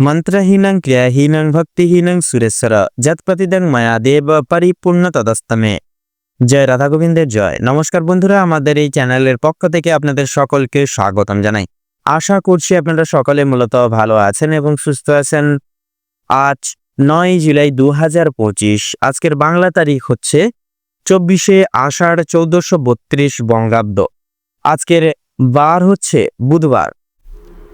మంత్రహీనం ক্রিয়াহীনং ভক্তিহীনং সুরেশ্বর যৎপ্রতিদং মায়া দেব পরিপূর্ণ তদস্তমে জয় রাধা গোবিন্দের জয় নমস্কার বন্ধুরা আমাদের এই চ্যানেলের পক্ষ থেকে আপনাদের সকলকে স্বাগতম জানাই। আশা করছি আপনারা সকলে মূলত ভালো আছেন এবং সুস্থ আছেন। আজ নয় জুলাই দু পঁচিশ, আজকের বাংলা তারিখ হচ্ছে চব্বিশে আষাঢ় চৌদ্দশো বত্রিশ বঙ্গাব্দ। আজকের বার হচ্ছে বুধবার।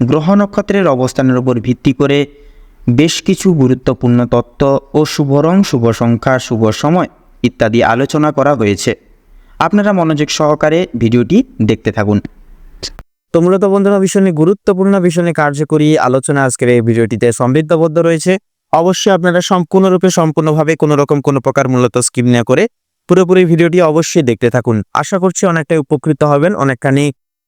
গ্রহ নক্ষত্রের অবস্থানের উপর ভিত্তি করে বেশ কিছু গুরুত্বপূর্ণ তত্ত্ব ও শুভ রং শুভ সংখ্যা, শুভ সময় ইত্যাদি আলোচনা করা হয়েছে। আপনারা মনোযোগ সহকারে ভিডিওটি দেখতে থাকুন। তো মূলত বন্ধুরা ভীষণই গুরুত্বপূর্ণ ভীষণই কার্যকরী আলোচনা আজকের এই ভিডিওটিতে সমৃদ্ধবদ্ধ রয়েছে। অবশ্যই আপনারা সম্পূর্ণরূপে, সম্পূর্ণভাবে কোনো রকম কোনো প্রকার মূলত স্কিম না করে পুরোপুরি ভিডিওটি অবশ্যই দেখতে থাকুন। আশা করছি অনেকটাই উপকৃত হবেন, অনেকখানি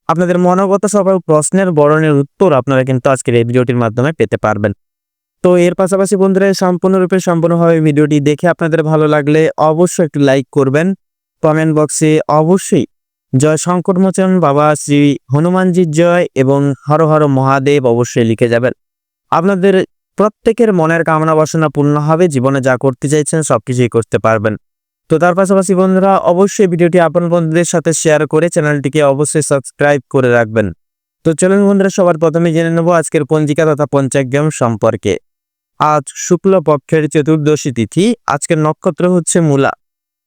আপনাদের মনোগত সবার প্রশ্নের বরণের উত্তর আপনারা কিন্তু আজকের এই ভিডিওটির মাধ্যমে পেতে পারবেন। তো এর পাশাপাশি বন্ধুরা, সম্পূর্ণরূপে সম্পূর্ণভাবে ভিডিওটি দেখে আপনাদের ভালো লাগলে অবশ্যই একটু লাইক করবেন। কমেন্ট বক্সে অবশ্যই জয় সংকটমোচন বাবা শ্রী হনুমানজির জয় এবং হর হর মহাদেব অবশ্যই লিখে যাবেন। আপনাদের প্রত্যেকের মনের কামনা বাসনা পূর্ণ হবে, জীবনে যা করতে চাইছেন সবকিছুই করতে পারবেন। তো তার পাশাপাশি বন্ধুরা, অবশ্যই ভিডিওটি আপন বন্ধুদের সাথে শেয়ার করে চ্যানেলটিকে অবশ্যই সাবস্ক্রাইব করে রাখবেন। তো চলুন বন্ধুরা, সবার প্রথমে জেনে নেব আজকের পঞ্জিকা তথা পঞ্চাগ্রাম সম্পর্কে। আজ শুক্ল পক্ষের চতুর্দশী তিথি, আজকের নক্ষত্র হচ্ছে মূলা।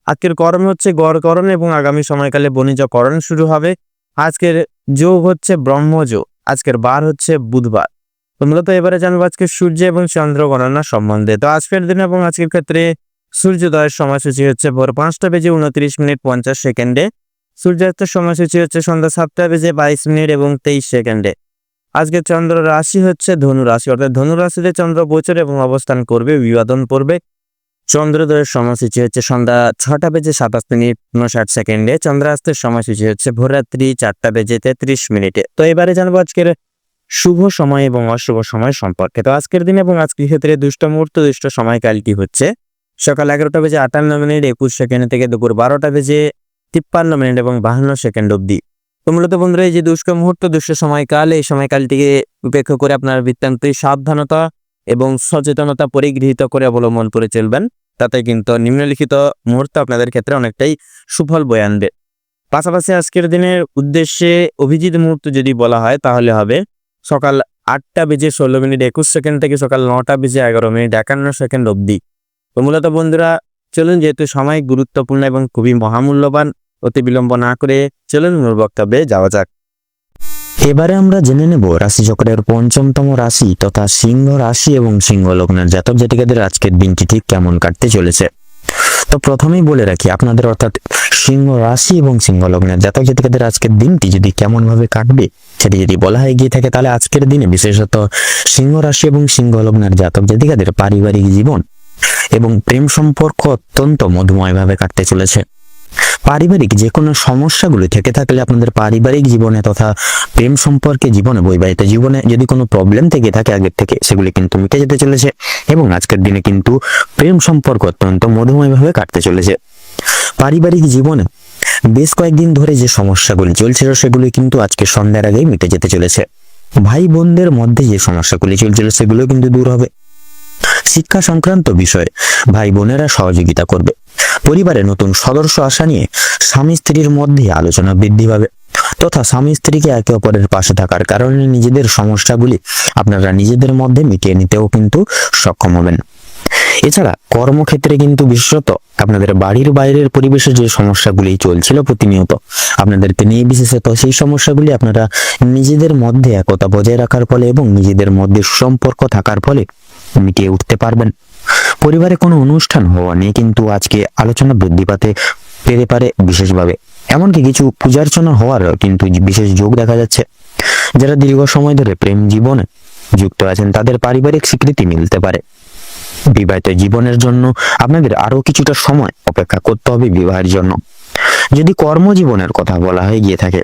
আজকের করণ হচ্ছে গড়করণ এবং আগামী সময়কালে বণিজকরণ শুরু হবে। আজকের যোগ হচ্ছে ব্রহ্মযোগ আজকের বার হচ্ছে বুধবার। তো মূলত এবারে জানব আজকে সূর্য এবং চন্দ্র গণনা সম্বন্ধে। তো আজকের দিন এবং আজকের ক্ষেত্রে সূর্যোদয়ের সময়সূচি হচ্ছে ভোর পাঁচটা বেজে উনত্রিশ মিনিট পঞ্চাশ সেকেন্ডে। সূর্যাস্তের সময়সূচি হচ্ছে সন্ধ্যা সাতটা বেজে বাইশ মিনিট এবং তেইশ সেকেন্ডে। আজকে চন্দ্র রাশি হচ্ছে ধনু রাশি, অর্থাৎ ধনু রাশিতে চন্দ্র গোচর এবং অবস্থান করবে, বিবাদন পড়বে চন্দ্রোদয়ের সময়সূচি হচ্ছে সন্ধ্যা ছটা বেজে সাতাশ মিনিট উনষাট সেকেন্ডে। চন্দ্রাস্তের সময়সূচি হচ্ছে ভোররাত্রি চারটা বেজে তেত্রিশ মিনিটে। তো এবারে জানব আজকের শুভ সময় এবং অশুভ সময় সম্পর্কে। তো আজকের দিন এবং আজকের ক্ষেত্রে দুষ্ট মুহূর্ত, দুষ্ট সময়কালটি হচ্ছে? সকাল এগারোটা বেজে আটান্ন মিনিট, একুশ সেকেন্ড থেকে দুপুর বারোটা বেজে তিপ্পান্ন মিনিট এবং বাহান্ন সেকেন্ড অবধি। তো মূলত বন্ধুরা, এই যে দুষ্ট মুহূর্ত দুষ্ট সময়কাল, এই সময়কালটিকে উপেক্ষা করে আপনার বৃত্তান্তই সাবধানতা এবং সচেতনতা পরিগৃহীত করে অবলম্বন করে চলবেন। তাতে কিন্তু নিম্নলিখিত মুহূর্ত আপনাদের ক্ষেত্রে অনেকটাই সুফল বয়ে আনবে। পাশাপাশি আজকের দিনের উদ্দেশ্যে অভিজিৎ মুহূর্ত যদি বলা হয়, তাহলে হবে সকাল আটটা বেজে ষোলো মিনিট, একুশ সেকেন্ড থেকে সকাল নটা বেজে এগারো মিনিট, একান্ন সেকেন্ড অবধি। তো মূলত বন্ধুরা, চলুন যেহেতু সময় গুরুত্বপূর্ণ এবং খুবই মহামূল্যবান, অতি বিলম্ব না করে চলুন মূল বক্তব্যে যাওয়া যাক। এবারে আমরা জেনে নেব রাশিচক্রের পঞ্চমতম রাশি তথা সিংহ রাশি এবং সিংহ লগ্নের জাতক জাতিকাদের আজকের দিনটি ঠিক কেমন কাটতে চলেছে। তো প্রথমেই বলে রাখি, আপনাদের অর্থাৎ সিংহ রাশি এবং সিংহ লগ্নের জাতক জাতিকাদের আজকের দিনটি যদি কেমন ভাবে কাটবে, সেটি যদি বলা হয়ে গিয়ে থাকে, তাহলে আজকের দিনে বিশেষত সিংহ রাশি এবং সিংহ লগ্নের জাতক জাতিকাদের পারিবারিক জীবন এবং প্রেম সম্পর্ক অত্যন্ত মধুময়ভাবে কাটতে চলেছে। পারিবারিক যে কোনো সমস্যাগুলি থেকে থাকলে আপনাদের পারিবারিক জীবনে তথা প্রেম সম্পর্কে জীবনে বৈবাহিত জীবনে যদি কোনো প্রবলেম থেকে থাকে, আগের থেকে সেগুলি কিন্তু মিটে যেতে চলেছে এবং আজকের দিনে কিন্তু প্রেম সম্পর্ক অত্যন্ত মধুময়ভাবে কাটতে চলেছে। পারিবারিক জীবনে বেশ কয়েকদিন ধরে যে সমস্যাগুলি চলছিল, সেগুলি কিন্তু আজকে সন্ধ্যার আগেই মিটে যেতে চলেছে। ভাই বোনদের মধ্যে যে সমস্যাগুলি চলছিল, সেগুলো কিন্তু দূর হবে। শিক্ষা সংক্রান্ত বিষয়ে ভাই বোনেরা সহযোগিতা করবে। পরিবারে নতুন সদস্য আসা নিয়ে স্বামী স্ত্রীর মধ্যে আলোচনা বৃদ্ধি পাবে তথা স্বামী স্ত্রীকে একে অপরের পাশে থাকার কারণে নিজেদের সমস্যাগুলি আপনারা নিজেদের মধ্যে মিটিয়ে নিতেও কিন্তু সক্ষম হবেন। এছাড়া কর্মক্ষেত্রে কিন্তু বিশেষত আপনাদের বাড়ির বাইরের পরিবেশে যে সমস্যাগুলি চলছিল প্রতিনিয়ত আপনাদেরকে নিয়ে বিশেষত সেই সমস্যাগুলি আপনারা নিজেদের মধ্যে একতা বজায় রাখার ফলে এবং নিজেদের মধ্যে সুসম্পর্ক থাকার ফলে মিটিয়ে উঠতে পারবেন। পরিবারে কোনো অনুষ্ঠান হওয়া নিয়ে কিন্তু আজকে আলোচনা বৃদ্ধি পাতে পেতে পারে বিশেষভাবে। এমনকি কিছু পূজার্চনা হওয়ার কিন্তু বিশেষ যোগ দেখা যাচ্ছে। যারা দীর্ঘ সময় ধরে প্রেম জীবনে যুক্ত আছেন, তাদের পারিবারিক স্বীকৃতি মিলতে পারে। বিবাহিত জীবনের জন্য আপনাদের আরও কিছুটা সময় অপেক্ষা করতে হবে বিবাহের জন্য। যদি কর্মজীবনের কথা বলা হয়ে গিয়ে থাকে,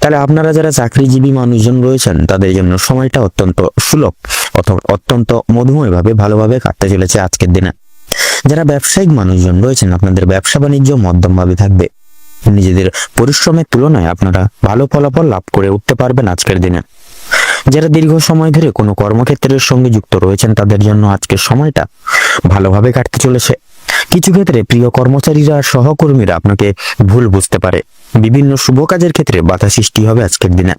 তাহলে আপনারা যারা চাকরিজীবী মানুষজন রয়েছেন, তাদের জন্য সময়টা অত্যন্ত সুলভ। অত্যন্ত মধুময়ভাবে ভালোভাবে কাটতে চলেছে আজকের দিনে। যারা ব্যবসায়িক মানুষজন রয়েছেন, আপনাদের ব্যবসা বাণিজ্য মধ্যমভাবে থাকবে। নিজেদের পরিশ্রমের তুলনায় আপনারা ভালো ফলাফল লাভ করে উঠতে পারবেন আজকের দিনে। যারা দীর্ঘ সময় ধরে কোনো কর্মক্ষেত্রের সঙ্গে যুক্ত রয়েছেন, তাদের জন্য আজকের সময়টা ভালোভাবে কাটতে চলেছে। কিছু ক্ষেত্রে প্রিয় কর্মচারীরা, সহকর্মীরা আপনাকে ভুল বুঝতে পারে। বিভিন্ন শুভ কাজের ক্ষেত্রে বাধা সৃষ্টি হবে আজকের দিনে।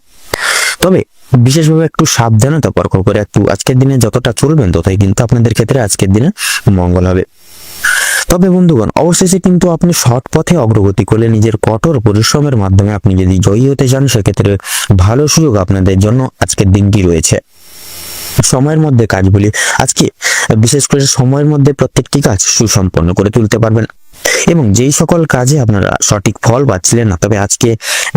তবে বিশেষভাবে একটু সাবধানে তর্ক করে, একটু আজকের দিনে যতটা চলবেন ততই কিন্তু আপনাদের ক্ষেত্রে আজকের দিনে মঙ্গল হবে। তবে বন্ধুগণ, অবশেষে কিন্তু আপনি সৎ পথে অগ্রগতি করলে নিজের কঠোর পরিশ্রমের মাধ্যমে আপনি যদি জয়ী হতে চান, সেক্ষেত্রে ভালো সুযোগ আপনাদের জন্য আজকের দিনটি রয়েছে। সময়ের মধ্যে কাজগুলি আজকে, বিশেষ করে সময়ের মধ্যে প্রত্যেকটি কাজ সুসম্পন্ন করে তুলতে পারবেন। এবং যেই সকল কাজে আপনারা সঠিক ফল পাচ্ছিলেন না, তবে আজকে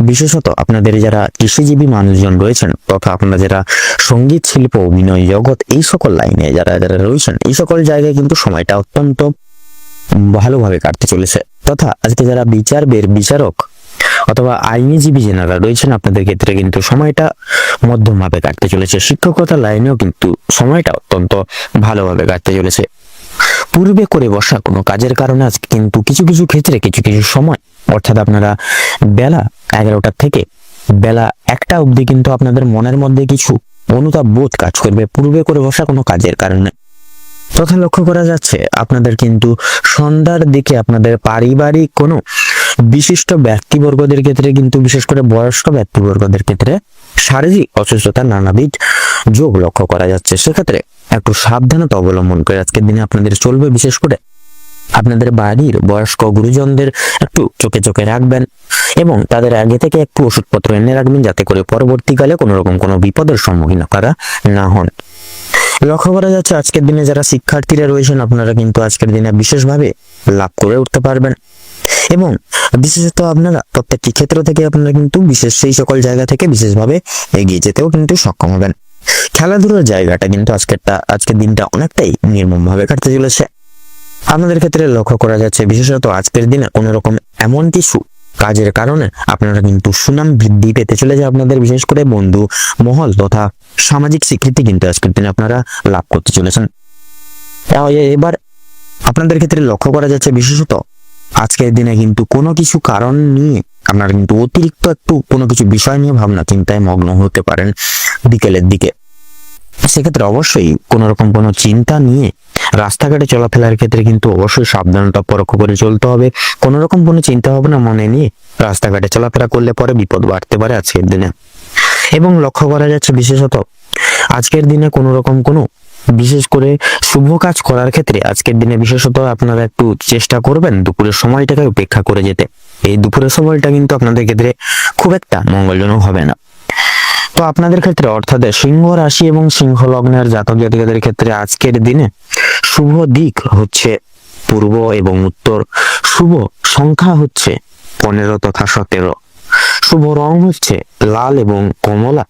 বিশেষত আপনাদের যারা কৃষিজীবী মানুষজন রয়েছেন তথা আপনারা যারা সংগীত, শিল্প, অভিনয়, জগৎ, এই সকল লাইনে যারা যারা রয়েছেন, এই সকল জায়গায় কিন্তু সময়টা অত্যন্ত ভালোভাবে কাটতে চলেছে। তথা আজকে যারা বিচার বের বিচারক অথবা আইনজীবী যেনারা রয়েছেন, আপনাদের ক্ষেত্রে কিন্তু সময়টা মধ্যমভাবে কাটতে চলেছে। শিক্ষকতা লাইনেও কিন্তু সময়টা অত্যন্ত ভালোভাবে কাটতে চলেছে। পূর্বে করে বসা কোনো কাজের কারণে আজকে কিন্তু কিছু কিছু ক্ষেত্রে কিছু কিছু সময়, অর্থাৎ আপনারা বেলা এগারোটা থেকে বেলা একটা অবধি কিন্তু আপনাদের মনের মধ্যে কিছু অনুতাপ বোধ কাজ করবে পূর্বে করে বসা কোনো কাজের কারণে। তথা লক্ষ্য করা যাচ্ছে আপনাদের কিন্তু সন্ধ্যার দিকে আপনাদের পারিবারিক কোনো বিশিষ্ট ব্যক্তিবর্গদের ক্ষেত্রে কিন্তু বিশেষ করে বয়স্ক ব্যক্তিবর্গদের ক্ষেত্রে শারীরিক অসুস্থতা নানাবিধ যোগ লক্ষ্য করা যাচ্ছে। সেক্ষেত্রে একটু সাবধানতা অবলম্বন করে আজকের দিনে আপনাদের চলবে বিশেষ করে আপনাদের বাড়ির বয়স্ক গুরুজনদের একটু চোখে চোখে রাখবেন এবং তাদের আগে থেকে একটু ওষুধপত্র এনে রাখবেন যাতে করে পরবর্তীকালে কোনো রকম কোনো বিপদের সম্মুখীন আপনারা না হন। লক্ষ্য করা যাচ্ছে আজকের দিনে যারা শিক্ষার্থীরা রয়েছেন, আপনারা কিন্তু আজকের দিনে বিশেষভাবে লাভ করে উঠতে পারবেন। এবং বিশেষত আপনারা প্রত্যেকটি ক্ষেত্র থেকে আপনারা কিন্তু বিশেষ সেই সকল জায়গা থেকে বিশেষভাবে এগিয়ে যেতেও কিন্তু সক্ষম হবেন। খেলাধুলার জায়গাটা কিন্তু আজকেরটা, আজকের দিনটা অনেকটাই নির্মমভাবে কাটতে চলেছে। আপনাদের ক্ষেত্রে লক্ষ্য করা যাচ্ছে, বিশেষত আজকের দিনে কোনো রকম এমন কিছু কাজের কারণে আপনারা কিন্তু সুনাম বৃদ্ধি পেতে চলেছে আপনাদের, বিশেষ করে বন্ধু, মহল তথা সামাজিক স্বীকৃতি কিন্তু আজকের দিনে আপনারা লাভ করতে চলেছেন। এবার আপনাদের ক্ষেত্রে লক্ষ্য করা যাচ্ছে, বিশেষত আজকের দিনে কিন্তু কোনো কিছু কারণ নিয়ে আপনারা কিন্তু অতিরিক্ত একটু কোনো কিছু বিষয় নিয়ে ভাবনা চিন্তায় মগ্ন হতে পারেন বিকেলের দিকে। সেক্ষেত্রে অবশ্যই কোনো রকম কোনো চিন্তা নিয়ে রাস্তাঘাটে চলাফেরার ক্ষেত্রে কিন্তু অবশ্যই সাবধানতা পরোক্ষ করে চলতে হবে। কোনো রকম কোনো চিন্তা ভাবনা মনে নিয়ে রাস্তাঘাটে চলাফেরা করলে পরে বিপদ বাড়তে পারে আজকের দিনে। এবং লক্ষ্য করা যাচ্ছে বিশেষত আজকের দিনে কোনো রকম কোনো বিশেষ করে শুভ কাজ করার ক্ষেত্রে আজকের দিনে বিশেষত আপনারা একটু চেষ্টা করবেন দুপুরের সময়টাকে উপেক্ষা করে যেতে। এই দুপুরের সময়টা কিন্তু আপনাদের ক্ষেত্রে খুব একটা মঙ্গলজনক হবে না। তো আপনাদের ক্ষেত্রে অর্থাৎ সিংহ রাশি এবং সিংহ লগ্নের জাতক জাতিকাদের ক্ষেত্রে আজকের দিনে শুভ দিক হচ্ছে পূর্ব এবং উত্তর। শুভ সংখ্যা হচ্ছে পনেরো তথা সতেরো। শুভ রং হচ্ছে লাল এবং কমলা।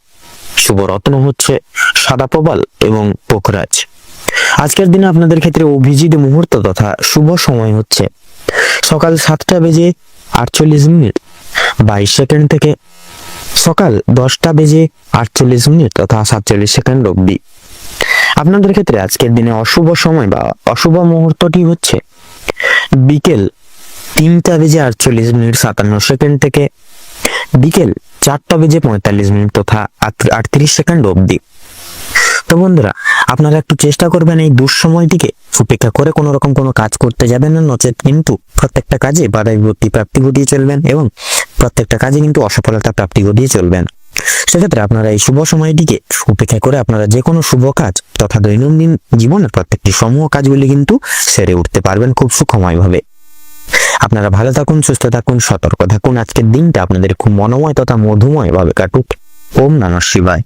শুভ রত্ন হচ্ছে সাদা প্রবাল এবং পোখরাজ। আজকের দিনে আপনাদের ক্ষেত্রে অভিজিৎ মুহূর্ত তথা শুভ সময় হচ্ছে সকাল সাতটা বেজে আটচল্লিশ মিনিট। বাইশ সেকেন্ড থেকে সকাল দশটা বেজে আটচল্লিশ মিনিট তথা সাতচল্লিশ সেকেন্ড অব্দি আপনাদের ক্ষেত্রে আজকের দিনে অশুভ সময় বা অশুভ মুহূর্তটি হচ্ছে বিকেল তিনটা বেজে আটচল্লিশ মিনিট সাতান্ন সেকেন্ড থেকে বিকেল চারটা বেজে পঁয়তাল্লিশ মিনিট তথা আটত্রিশ সেকেন্ড অবধি। তো বন্ধুরা, আপনারা একটু চেষ্টা করবেন এই দুঃসময়টিকে উপেক্ষা করে কোনো রকম কোনো কাজ করতে যাবেন না, নচেত কিন্তু প্রত্যেকটা কাজে বাধা বিপত্তি প্রাপ্তি ঘটিয়ে চলবেন এবং প্রত্যেকটা কাজে কিন্তু অসফলতা প্রাপ্তি ঘটিয়ে চলবেন। সেক্ষেত্রে আপনারা এই শুভ সময়টিকে উপেক্ষা করে আপনারা যে কোনো শুভ কাজ তথা দৈনন্দিন জীবনের প্রত্যেকটি সমূহ কাজগুলি কিন্তু সেরে উঠতে পারবেন খুব সুখময়ভাবে। আপনারা ভালো থাকুন, সুস্থ থাকুন, সতর্ক থাকুন। আজকের দিনটা আপনাদের খুব মনোময় তথা মধুময় ভাবে কাটুক। ওম নমঃ শিবায়।